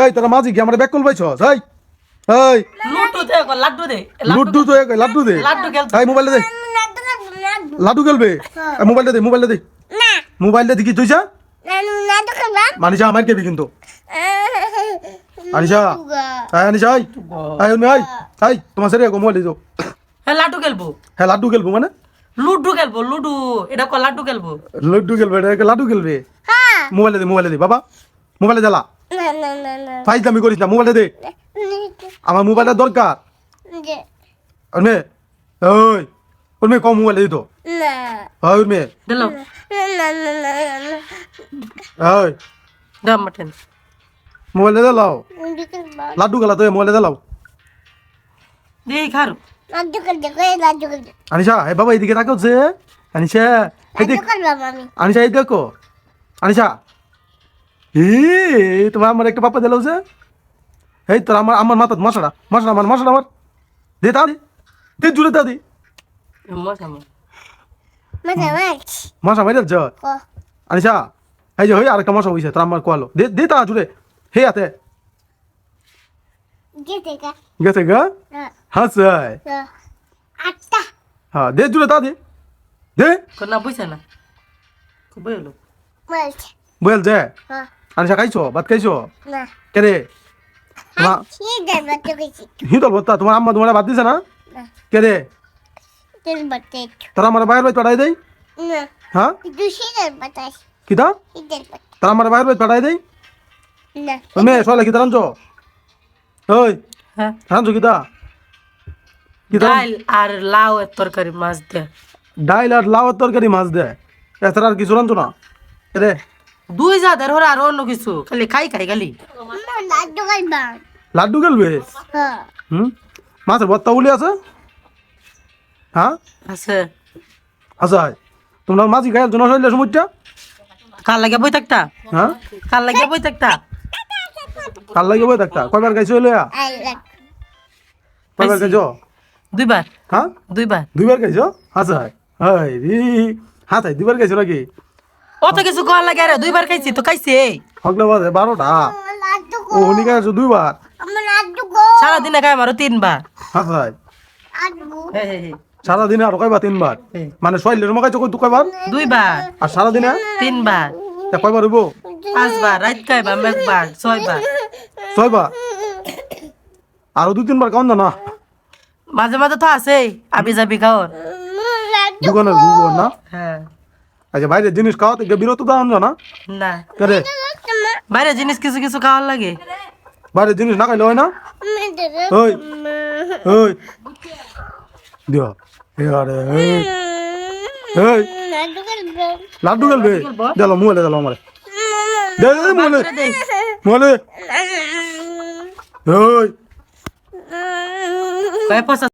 এই তোরা মাঝি কি আমার ব্যাক কল পাইছস? এই এই। লুডু দে লাড্ডু দে। লুড্ডু তো এক লাড্ডু দে। লাড্ডু খেল। এই মোবাইল দে। লাড্ডু লাড্ডু লাড্ডু লাড্ডু খেলবে? এই মোবাইল দে মোবাইল দে। না। মোবাইল দে দেখি লাড্ডু খেলবা। মানিসা আমার কেবি কিন্তু। আনিশা এই আনিশা এই। এই উনি এই। এই তোমার সেরে গো মোবাইল দিও। হ্যাঁ লাড্ডু খেলব। হ্যাঁ লাড্ডু খেলব মানে? লুডু খেলব লুডু। এটা কো লাড্ডু খেলব? লড্ডু খেলবে এটা লাড্ডু খেলবে? হ্যাঁ। মোবাইল দে মোবাইল দে বাবা। মোবাইল না ফাইজলামি করিস না মোবাইল দে। আমার মোবাইলটা দরকার। উর্মে কম মোবাইল দিত। না। ওই না না না না ওই। দাম মাটেন মোবাইল দে লাও লাড্ডু খেলা তো দেই খারু। আনিশা বাবা এদিকে তাকাও যে। আনিশা এই দেখ লাড্ডু আনিশা এই দেখো। আনিশা এ তোমার আমার একটা পাপা দিলাও যে। এই তোর আমার আমার মাথা মশাটা মশাটা আমার মশাটা আমার। দে তা দে দে জুড়ে তা দে। মশা মাইরে যা। কো? আনিশা এই যে হই আরেকটা মশা হইছে তোর আমার কোয়ালো। দে দে তা জুড়ে হে আতে গেছে গা। হাসাই আটটা। হ্যাঁ দে জুড়ে তা দে। দে। কোন না? বুঝছে না খুব হলো বল যে হ্যাঁ আনিশা খাইছো? ভাত খাইছো? না। কে রে তোমার কি দে বাচ্চা কইছি হিতল বত্তা তোমার আম্মা তোমার ভাত দিছে না? না। কে রে তেল বাচ্চা তোরা আমার বাইরে বাইর দেই। না। হ্যাঁ কিতা তোরা আমার বাইরে বাইর দেই। না। তুমি সলে কিতা রাঞ্চ ওই হ্যাঁ রাঞ্চ কিতা ডাল আর লাউ এর তরকারি মাছ দে। ডাইল আর লাউর তরকারি মাছ দে। এছাড়া আর কিছু রাঞ্চ না? রে দুই জাদের হরে আর অন্য কিছু খালি খাই খাই খালি। লাড্ডু খাইবা লাড্ডু খেলবে? হ্যাঁ। হুম? মাছের ভর্তা উলি আছে? হ্যাঁ? আছে। আচ্ছা তোমরা মাছি খাই জন্য শরীরে কাল লাগে বই থাকতা? হ্যাঁ? কাল লাগে বই থাকতা? কাল লাগে বই থাকতা? কয়বার আই লাগ কয়বার খাইছো। দুইবার। হ্যাঁ? দুইবার। দুইবার খাইছো? আচ্ছা হাই রি তাই দুইবার খাইছো নাকি? অত কিছু কল লাগে আরে দুইবার খাইছি তো খাইছি হকলে বাজে বারোটা? ও উনি খাইছো দুইবার? আমার লাড্ডু গো। সারাদিনে খাই আমারও তিনবার। আচ্ছা লাড্ডু হে হে হে সারাদিনে আর কয়বার? তিনবার। মানে শরীরের মা খাইছো কই কয়বার? দুইবার। আর সারাদিনে? তিনবার। তা কয়বার হইব? পাঁচবার রাত খাইবাম একবার ছয়বার। ছয়বার? আরও দুই তিনবার কাউন না। মাঝে মাঝে তো আছে আবি যাবি খাওয়ার লাড্ডু দোকানের ভুগো না? হ্যাঁ। আচ্ছা বাইরে জিনিস খাওয়া থেকে বিরত দাও না? না। কে বাইরে জিনিস কিছু কিছু খাওয়ার লাগে। বাইরে জিনিস না খাইলে হয় না? ওই ওই। দিও। আরে এই। লাড্ডু খেলবা? লাড্ডু খেলবে? দিল মোবাইলে দে দে মোবাইলে দে। ওই কয় পয়সা